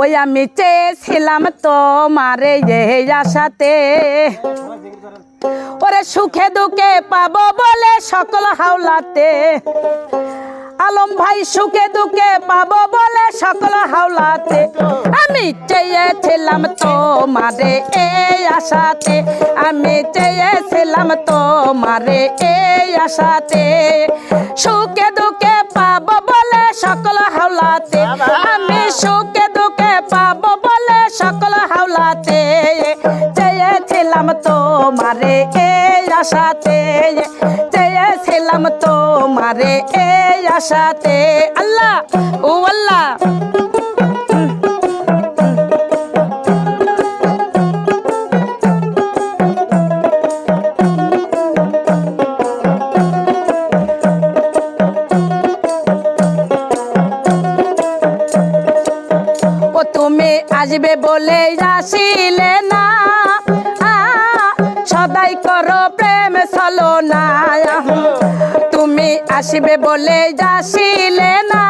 ওই আমি চেয়েছিলাম তোমারে এই আশাতে। ওরে সুখে দুঃখে পাবো বলে সকল হাওলাতে। আলম ভাই, সুখে দুঃখে পাবো বলে সকল হাওলাতে। আমি চেয়েছিলাম তোমারে এই আশাতে। আমি চেয়েছিলাম তোমারে এই আশাতে। সুখে দুঃখে পাবো বলে সকল হাওলাতে। আমি সুখে তোমারে এই আশাতে চেয়েছিলাম তোমারে এই আশাতে। আল্লাহ, ও আল্লাহ। তুমি আসবে বলে আসিলে না। সদাই করো প্রেম সলো না তুমি আসবে বলে যাসিলে না।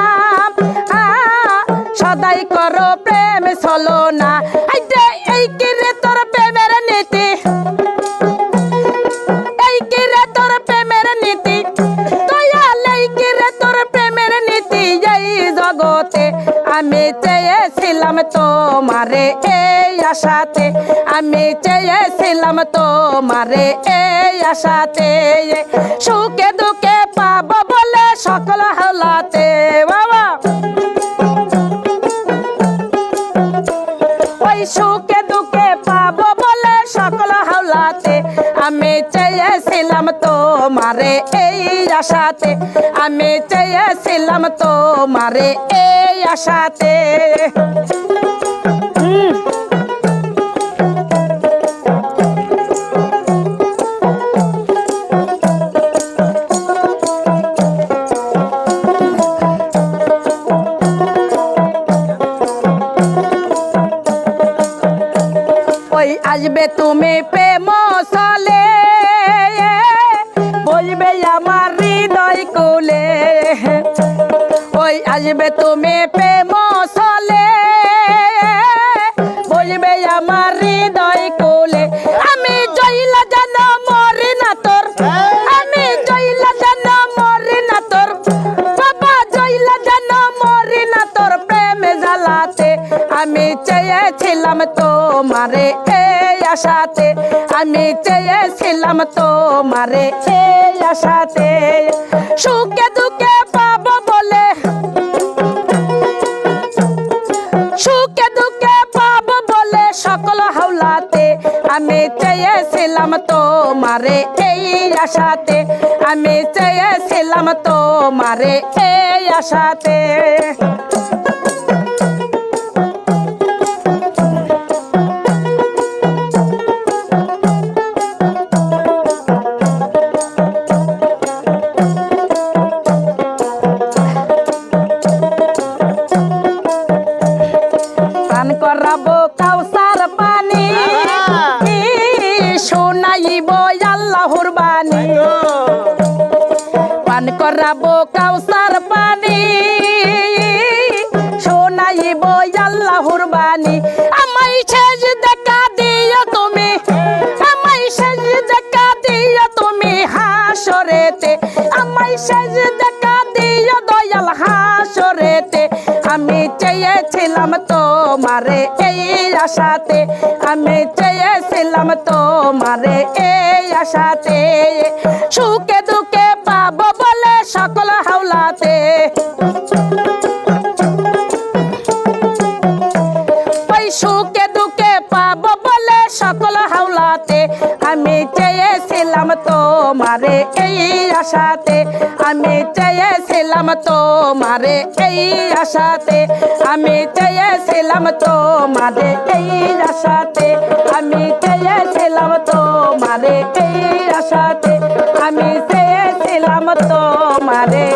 সদাই করো প্রেম চলো আমি চেয়েছিলাম তোমারে এই আশাতে, আমি চেয়েছিলাম তোমারে এই আশাতে। সুখে দুঃখে পাব বলে সকল হলাতে, বাবা। ওই সুখে দুঃখে পাবো বলে সকল হাওলাতে আমি চেয়েছিলাম তোমারে এই আশাতে, আমি চেয়েছিলাম তোমারে এই আশাতে। ওই আসবে তুমি প্রেম আসবে তুমি প্রেম সলে, বলবে আমার হৃদয় কুলে। আমি জইলা জান মরি না তোর, আমি জইলা জান মরি না তোর। বাবা জইলা জান মরি না তোর প্রেমে জ্বালাতে। আমি চেয়েছিলাম তোমারে এই আশাতে। আমি চেয়েছিলাম তোমারে এই আশাতে। সুখে দুঃখে আমি চেয়েছিলাম তোমারে এই আশাতে। আমি চেয়েছিলাম তোমারে এই আশাতে। হাসরেতে, আমায় শেষ দেখা দিও দয়াল হাসরেতে, আমি চেয়েছিলাম তোমারে এই আশাতে, আমি চেয়েছিলাম তোমারে এই আশাতে, সুখে দুঃখে পাবো বলে সকল হাওলাতে। সুখে দুঃখে পাবো বলে সকল হাওলাতে, আমি তোমারে এই আশাতে, আমি চেয়েছিলাম তোমারে এই আশাতে, আমি চেয়েছিলাম তোমারে এই আশাতে, আমি চেয়েছিলাম তোমারে এই আশাতে, আমি চেয়েছিলাম তোমারে